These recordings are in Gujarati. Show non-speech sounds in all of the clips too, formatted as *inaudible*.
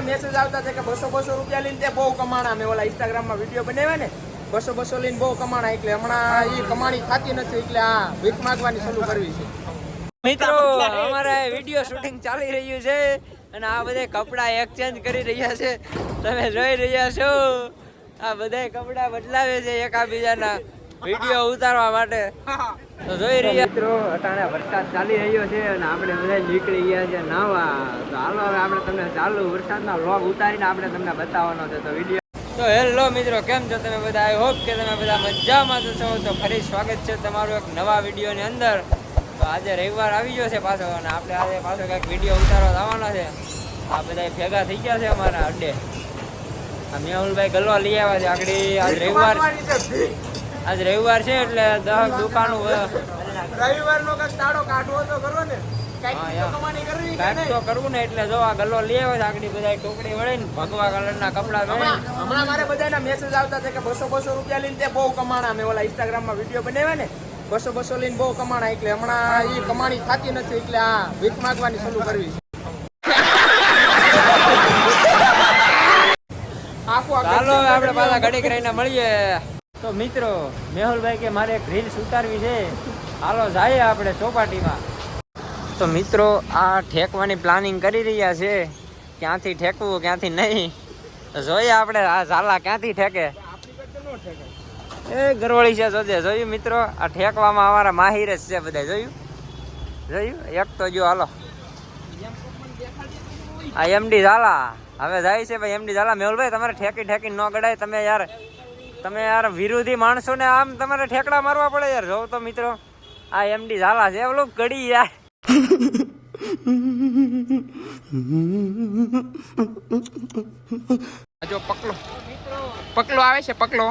બધાના મેસેજ આવતા હતા કે બસો બસો રૂપિયા લઈને તે બહુ કમાણા મેં ઓલા ઇન્સ્ટાગ્રામમાં વીડિયો બનાવ્યા ને, બસો બસો લઈને બહુ કમાણા. એટલે હમણાં એ કમાણી થતી નથી, એટલે આ ભીખ માગવાની શરૂ કરવી છે. મિત્રો, અમારે વીડિયો શૂટિંગ ચાલી રહ્યું છે અને આ બધા કપડા એક્સચેન્જ કરી રહ્યા છે. તમે જોઈ રહ્યા છો, આ બધા કપડા બદલાવે છે એકાબીજાના. વીડિયો ઉતારવા માટે. તો જોઈ રહ્યા. મિત્રો અટાણે વરસાદ ચાલી રહ્યો છે અને આપણે બધા નીકળી ગયા છે નાવા. તો હાલો હવે આપણે તમને ચાલુ વરસાદના વ્લોગ ઉતારીને આપણે તમને બતાવવાનો છે. તો વીડિયો તો હેલો મિત્રો કેમ છો તમે બધા? આઈ હોપ કે તમે બધા મજામાં છો. તો ફરી સ્વાગત છે તમારું એક નવા વિડીયોની અંદર. તો આજે રવિવાર આવી ગયો છે પાછો અને આપણે આજે પાછો કંઈક વીડિયો ઉતારવા આવવાના છે. આ બધા ભેગા થઈ ગયા છે અમારા અડ્ડે આ મેહુલભાઈ ગલવા લઈ આવ્યા છે આગળ. આજ રવિવાર આજ રવિવાર છે એટલે દસ દુકાનો રવિવારનો કંઈક તાળો કાઢવો તો કરો ને. કંઈક યા. તો કમાણી કરવી કે કાંઈક તો કરવું ને એટલે જો આ ગલ્લો લઈ આવ્યો આગળ બધા ટોકરી વળીને ભગવા કલરના કપડા હમણાં હમણાં મારે બધાના મેસેજ આવતા હતા કે બસો બસો રૂપિયા લઈને તે બહુ કમાણા. મેં ઓલા ઇન્સ્ટાગ્રામમાં વીડિયો બનાવ્યા ને. બસો બસો લઈને બહુ કમાણા. એટલે હમણાં એ કમાણી થતી નથી એટલે આ ભીખ માગવાની શરૂ કરવી *laughs* ચાલો આપણે પાછા ઘડીક રહીને મળીએ. તો મિત્રો, મેહુલભાઈ કે મારે એક રીલ્સ ઉતારવી છે. હાલો જઈએ આપણે ચોપાટીમાં. તો મિત્રો, આ ઠેકવાની પ્લાનિંગ કરી રહ્યા છે. ક્યાંથી ઠેકવું, ક્યાંથી નહીં? જોઈએ આપણે આ ઝાલા ક્યાંથી ઠેકે. એ ગરવળી છે જોજે, જોયું મિત્રો? આ ઠેકવામાં અમારા માહિર જ છે બધા જોયું? જોયું? એક તો જો, હાલો. આ એમડી ઝાલા. હવે જાય છે ભાઈ એમડી ઝાલા. મેહુલભાઈ, તમારે ઠેકી ઠેકી ન ગડાય તમે યાર તમે યાર વિરોધી માણસો ને આમ તમારે ઠેકડા મારવા પડે યાર. જોવ તો મિત્રો આ એમડી ઝાલા છે. ઓલું કડી યાર. જો પકલો. પકલો આવે છે પકલો.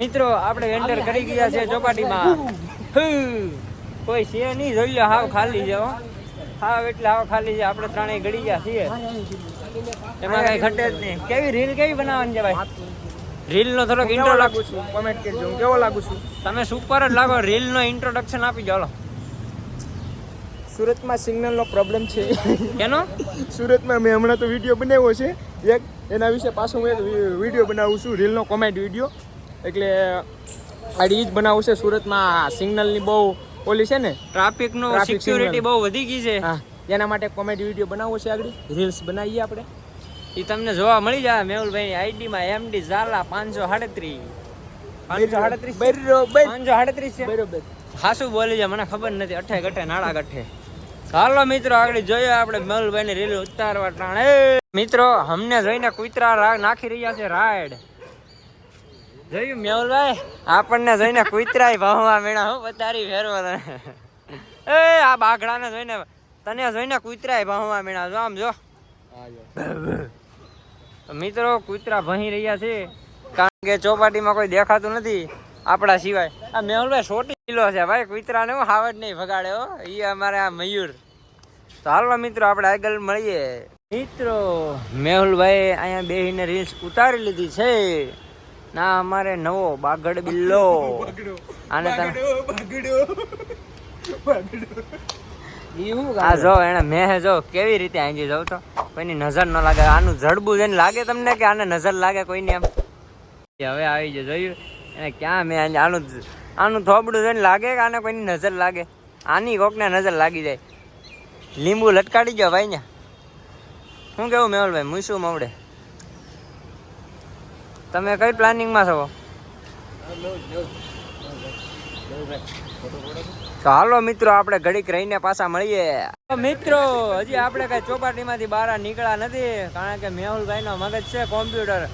મિત્રો આપણે એન્ટર કરી ગયા છે ચોપાટીમાં. કોઈ છે નહીં જોઈ લો હાવ ખાલી છે હો એટલે આવા ખાલી આપણે ત્રણેય ગળી ગયા છીએ. એમાં કઈ ઘટે જ નહીં. કેવી રીલ કેવી બનાવવાની છે ભાઈ? રીલ નો થોડોક ઇન્ટ્રો લાગુ છું? કોમેન્ટ કરજો હું કેવો લાગુ છું? તમે સુપર જ લાગો રીલ નો ઇન્ટ્રોડક્શન આપી જાઓ સુરતમાં સુરતમાં સિગ્નલનો પ્રોબ્લેમ છે. કેનો? સુરતમાં મેં હમણાં તો વીડિયો બનાવ્યો છે. એક એના વિશે પાછો હું એક વીડિયો બનાવું છું રીલનો કોમેન્ટ વીડિયો એટલે આડી જ બનાવું છે સુરતમાં. સિગ્નલની બહુ ઓલી છે ને? ટ્રાફિક નો સિક્યુરિટી બહુ વધી ગઈ છે. હા. એના માટે કોમેડી વીડિયો બનાવવો છે આગળ. રીલ્સ બનાવીએ આપણે. એ તમને જોવા મળી જાય. મેહુલભાઈ આઈડી માં એમડી ઝાલા પાંચસો સાડત્રીસ. પાંચસો સાડત્રીસ. બરોબર. બોલી જાય. મને ખબર નથી. અઠે ગઠે નાડા ગઠે. ચાલો મિત્રો આગળ જોઈએ આપણે મેહુલભાઈ ની રીલ ઉતારવા ટાણે. મિત્રો અમને જોઈને કુતરા નાખી રહ્યા છે. રાઈડ જોયું મેહુલભાઈ? આપણને જોઈને કુતરાય ભાવવા મેળા હું પતારી ફેરવો એ, આ બાઘડાને જોઈને તને જોઈને કુતરાય ભાવવા મેળા જો આમ જો. મિત્રો, કુતરા ભહી રહ્યા છે. કારણ કે ચોપાટીમાં કોઈ દેખાતું નથી આપણા સિવાય. આ મેહુલભાઈ સોટી કિલો છે ભાઈ. કુતરાને હું હાવડ નહીં ભગાડે હો. એ અમારે આ મયુર. તો હાલો મિત્રો, આપણે આગળ મળીએ. મિત્રો મેહુલભાઈ અહીંયા બેહીને રીલ્સ ઉતારી લીધી છે. ના અમારે નવો બાગડ બિલ્લો. આને તમે આ જો એને મેં જો કેવી રીતે આંજી જાવ તો? કોઈની નજર ન લાગે. આનું જડબું જઈને લાગે તમને કે આને નજર લાગે કોઈની એમ? હવે આવી જાય જોયું? એને ક્યાં મેં આંજી- આનું આનું થોબડું જોઈને લાગે કે આને કોઈની નજર લાગે? આની કોકને નજર લાગી જાય. લીંબુ લટકાડી ગયો ભાઈ ને શું કેવું મેહુલભાઈ? મૂસું મવડે? તમે કઈ પ્લાનિંગમાં છો? તો હાલો મિત્રો આપણે ઘડીક રહીને પાછા મળીએ. મિત્રો હજી આપણે કઈ ચોપાટીમાંથી બહાર નીકળ્યા નથી કારણ કે મેહુલભાઈનો મગજ છે કોમ્પ્યુટર.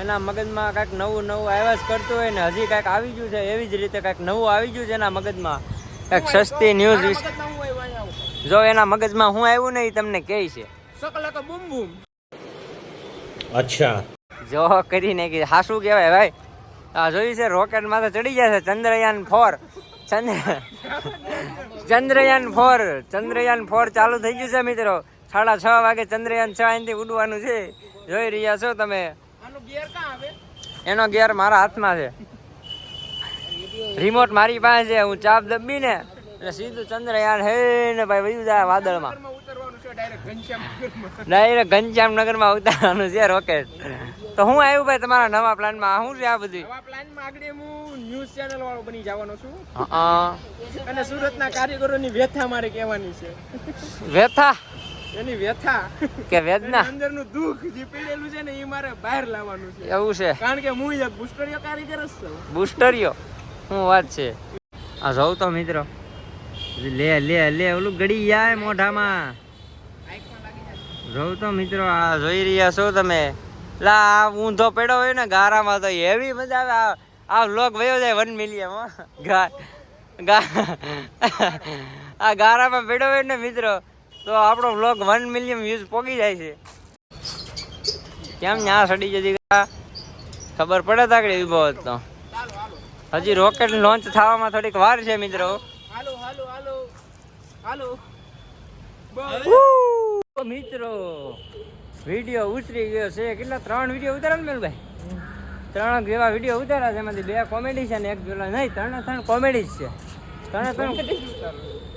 એના મગજમાં કંઈક નવું નવું આવ્યા જ કરતું હોય ને હજી કંઈક આવી ગયું છે એવી જ રીતે કંઈક નવું આવી ગયું છે એના મગજમાં. કંઈક સસ્તી ન્યૂઝ જો એના મગજમાં હું આવ્યું ને એ તમને કહે છે. અચ્છા. જો કરીને કે હા શું કહેવાય ભાઈ. આ જોયું છે રોકેટ માથે ચડી જાય છે ચંદ્રયાન ફોર ચંદ્ર ચંદ્રયાન ફોર ચંદ્રયાન ફોર ચાલુ થઈ ગયું છે મિત્રો. સાડા છ વાગે ચંદ્રયાન છ અહીંથી ઉડવાનું છે. જોઈ રહ્યા છો તમે. એનો ગેર મારા હાથમાં છે. રિમોટ મારી પાસે છે. હું ચાપ દબી ને એટલે સીધું ચંદ્રયાન હે ને ભાઈ વયું જાય વાદળમાં. ડાયરેક્ટ ઘનશ્યામ નગરમાં ઉતારવાનું છે રોકેટ. તો હું આવ્યું ભાઈ તમારા નવા પ્લાનમાં? શું છે આ બધી? નવા પ્લાનમાં આગળ હું ન્યૂઝ ચેનલ વાળો બની જવાનો છું. હા અને સુરતના કારીગરોની વ્યથા મારે કહેવાની છે. વ્યથા? એની વ્યથા? કે વેદના? અંદરનું દુઃખ જે પીડેલું છે ને એ મારે બહાર લાવવાનું છે. એવું છે? કારણ કે હું એક બુસ્ટરિયો કારીગર જ છું. બુસ્ટરિયો શું વાત છે? આ જોઉં તો મિત્રો. લે લે લે ઓલું ગડી જાય મોઢામાં. જોઉં તો મિત્રો આ જોઈ રહ્યા છો તમે? લા આ ઊંધો પડ્યો હોય ને ગારામાં તો એવી મજા આવે. આ લોક વયો જાય વન મિલિયન આ ગારામાં પડ્યો હોય ને મિત્રો તો આપણો વ્લોગ વન મિલિયન વ્યૂઝ પોગી જાય છે. કેમ ન્યા સડી જતી? ખબર પડે તાકડે ઊભો હોત તો. હજી રોકેટ લોન્ચ થવામાં થોડીક વાર છે મિત્રો. હાલો હાલો હાલો. હાલો. મિત્રો વીડિયો ઉતરી ગયો છે. કેટલા? ત્રણ વીડિયો ઉતાર્યા ને ભાઈ ત્રણ જેવા વીડિયો ઉતાર્યા છે. એમાંથી બે કોમેડી છે ને એક પેલા નહીં ત્રણે ત્રણ કોમેડી જ છે. ત્રણે ત્રણ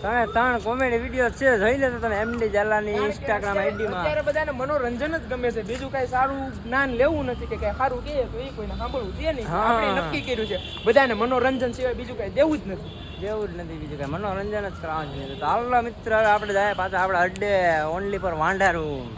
ત્રણે ત્રણ કોમેડી વીડિયો છે. જોઈ લેતો તમે એમડી જાલાની ઇન્સ્ટાગ્રામ આઈડીમાં અત્યારે બધાને મનોરંજન જ ગમે છે. બીજું કઈ સારું જ્ઞાન લેવું નથી કે કઈ સારું કહે તો એ કોઈને સાંભળવું છે નહીં. આપણે નક્કી કર્યું છે. બધાને મનોરંજન સિવાય બીજું કઈ દેવું જ નથી. દેવું જ નથી બીજું કઈ. મનોરંજન જ કરવાનું છે. તો હાલો મિત્ર આપણે જાય પાછા આપણે અડ્ડે ઓનલી પર વાંઢારું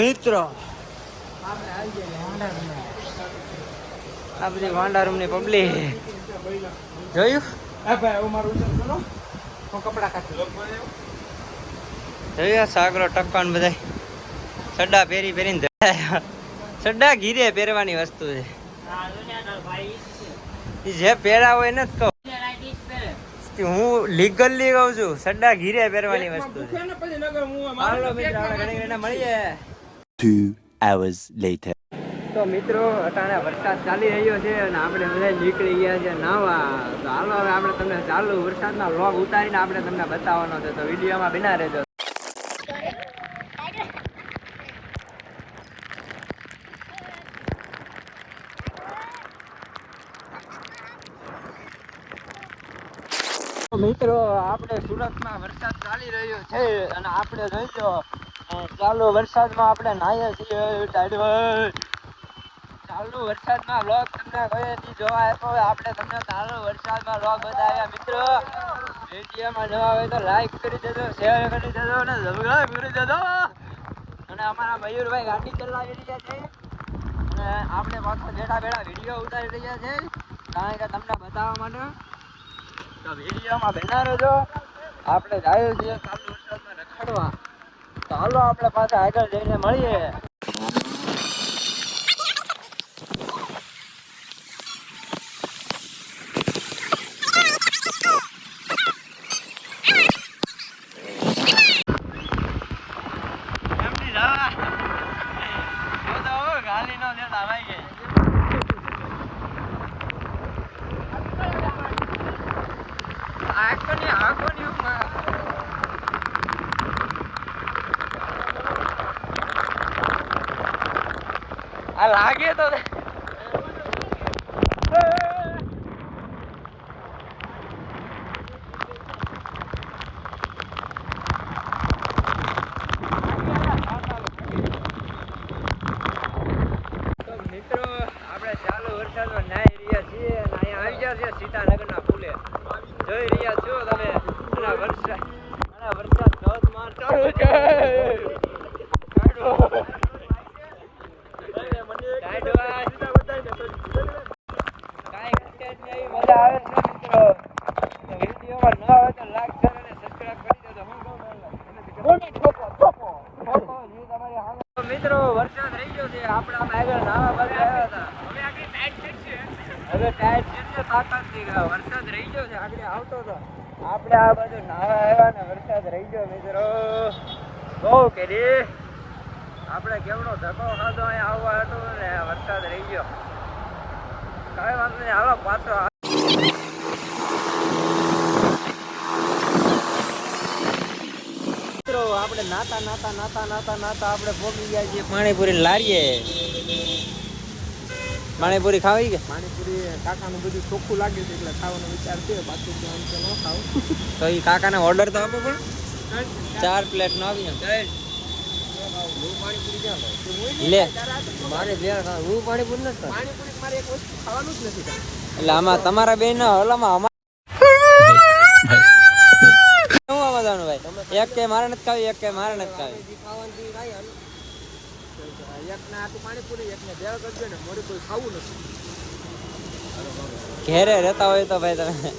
મિત્રો. આ બધી વાંડા રૂમની પબ્લિક જોયું? હા ભાઈ મારું હું કપડા કાઢી. જોયું સાગરો ટક્કાન બધા સડ્ડા પહેરી પહેરીને સડા સડ્ડા ઘીરે પહેરવાની વસ્તુ છે. જે પહેરા હોય ને કહું. હું લીગલી કહું છું સડ્ડા ઘીરે પહેરવાની વસ્તુ છે. ને મળીએ. Two hours later. તો મિત્રો, અટાણે વરસાદ ચાલી રહ્યો છે અને આપણે બધા નીકળી ગયા છે નાવા. તો હાલો હવે આપણે તમને ચાલુ વરસાદના વ્લોગ ઉતારીને આપણે તમને બતાવવાનો છે. તો વિડીયોમાં બિના રહેજો. મિત્રો, આપણે સુરતમાં વરસાદ ચાલી રહ્યો છે અને આપણે જોઈજો ચાલુ વરસાદમાં આપણે નાહીએ છીએ ચાલુ વરસાદમાં વ્લોગ તમને કહેથી જોવા તો આપણે તમને ચાલુ વરસાદમાં વ્લોગ બતાવ્યા, મિત્રો. વિડીયોમાં જોવા હોય તો લાઈક કરી દેજો શેર કરી દેજો અને સબસ્ક્રાઈબ કરી દેજો. અને અમારા મયુરભાઈ ગાડી ચલાવી રહ્યા છે. અને આપણે પાછો જેડા બેડા વીડિયો ઉતારી રહ્યા છે. કારણ કે તમને બતાવવા માટે તો વિડીયોમાં બના રહેજો. આપણે જાય છીએ ચાલુ વરસાદમાં રખડવા. તો હાલો આપણે પાછા આગળ જઈને મળીએ. આખો ની ગાલી નો આ લાગે તો મિત્રો આપણે ચાલુ વરસાદમાં નાહી રહ્યા છીએ અને અહીંયા આવી ગયા છે સીતાનગરના પુલે જોઈ રહ્યા છો તમે અને વરસાદ અને વરસાદ ધોધમાર ચાલુ છે કાઢો. કાઢવા. કાંઈ content ની એવી મજા આવે છે મિત્રો તો વિડીયોમાં ન આવે તો like, share અને subscribe કરી દેજો હું કહું થોપો, જે તમારી સામે. તો મિત્રો વરસાદ રહી ગયો છે આપણે આમ આગળ નાવા બાજુ આવ્યા હતા હવે ટાઈટ છે ને તાકાતથી ગા. વરસાદ રહી ગયો છે, આગળ આવતો હતો આપણે આ બાજુ નાવા આવ્યા ને, વરસાદ રહી ગયો, મિત્રો. બહુ કરી આપણે કેવડો ધક્કો ખાધો અહીંયા આવવા હતો ને વરસાદ રહી ગયો. કાંઈ વાંધો નહીં, હાલો, પાછો આપણે નાતા નાતા નાતા નાતા નાતા, આપણે ભોગી ગયા છીએ પાણીપુરી લારીએ. પાણીપુરી ખાવી કે પાણીપુરી કાકાનું બધું ચોખ્ખું લાગે છે એટલે ખાવાનો વિચાર છે બાકી તો આમ તો ન ખાવ. તો એ કાકાને ઓર્ડર તો આપો પણ. ચાર પ્લેટ નો આવી લે. મારે બે હું પાણીપુરી નથી પાણીપુરી મારે એક વસ્તુ ખાવાનું જ નથી એટલે આમાં તમારા બે ના હલામાં અમારે શું આમાં ભાઈ? એક કે મારે નથી ખાવી એક કે મારે નથી ખાવી. એકને ઘેરે રહેતા હોય તો ભાઈ તમે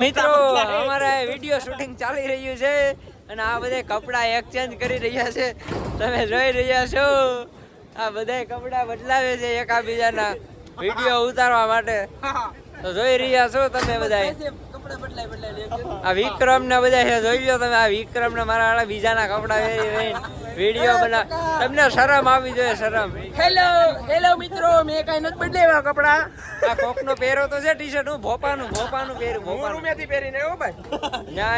મિત્રો અમારે વીડિયો શૂટિંગ ચાલી રહ્યું છે. અને આ બધા કપડાં એક્સચેન્જ કરી રહ્યા છે. તમે જોઈ રહ્યા છો? આ બધા કપડાં બદલાવે છે એકાબીજાના. વીડિયો ઉતારવા માટે. તો જોઈ રહ્યા છો તમે બધા આ વિક્રમ ને બધા છે જોઈ લો તમે આ વિક્રમ ને મારા વાળા બીજાના કપડા વીડિયો બના તમને શરમ આવી જોઈએ શરમ. હેલો હેલો મિત્રો મેં કઈ નથી બદલાવ્યા કપડા. આ કોક નો પહેરો તો છે ટી શર્ટ હું ભોપાનું ભોપાનું પહેરું ભોપાનું. રૂમેથી પહેરીને આવ્યો ભાઈ. ના.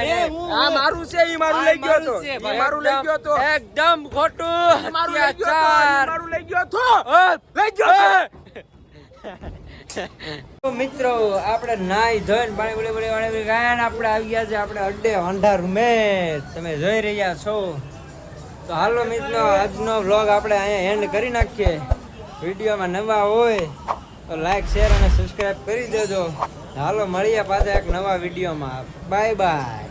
આ મારું છે એ મારું લઈ ગયો તો. મારું લઈ ગયો તો. એકદમ- એકદમ ખોટું મારું લઈ ગયો તો મારું લઈ ગયો તો. લઈ ગયો મિત્રો, આપણે નાઈ ધોઈને પાણી બળી બળી વાળી બળી ગાયન આપણે આવી ગયા છે, આપણે અડ્ડે અંધાર રૂમે તમે જોઈ રહ્યા છો. તો હાલો મિત્રો, આજનો વ્લોગ આપણે અહીંયા એન્ડ કરી નાખીએ. વિડીયોમાં નવા હોય તો લાઈક શેર અને સબસ્ક્રાઈબ કરી દેજો. હાલો, મળીએ પાછા એક નવા વિડીયોમાં. Bye bye